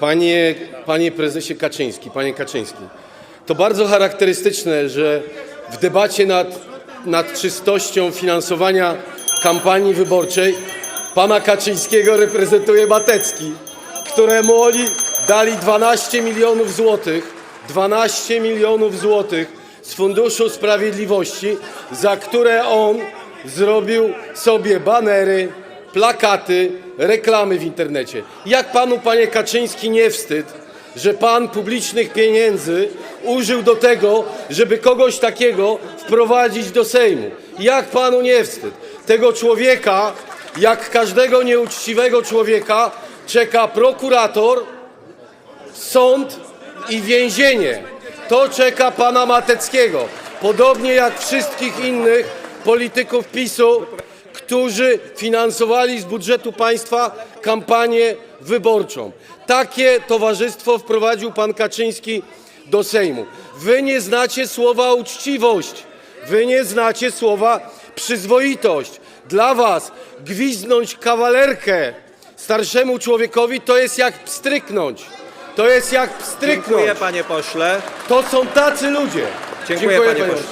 Panie, panie prezesie Kaczyński, panie Kaczyński, to bardzo charakterystyczne, że w debacie nad, nad czystością finansowania kampanii wyborczej pana Kaczyńskiego reprezentuje Matecki, któremu oni dali 12 milionów złotych, 12 milionów złotych z Funduszu Sprawiedliwości, za które on zrobił sobie banery, plakaty, reklamy w internecie. Jak panu, panie Kaczyński, nie wstyd, że pan publicznych pieniędzy użył do tego, żeby kogoś takiego wprowadzić do Sejmu? Jak panu nie wstyd? Tego człowieka, jak każdego nieuczciwego człowieka, czeka prokurator, sąd i więzienie. To czeka pana Mateckiego. Podobnie jak wszystkich innych polityków PiSu, którzy finansowali z budżetu państwa kampanię wyborczą. Takie towarzystwo wprowadził pan Kaczyński do Sejmu. Wy nie znacie słowa uczciwość. Wy nie znacie słowa przyzwoitość. Dla was gwiznąć kawalerkę starszemu człowiekowi to jest jak pstryknąć. To jest jak pstryknąć. Dziękuję panie pośle. To są tacy ludzie. Dziękuję, panie pośle.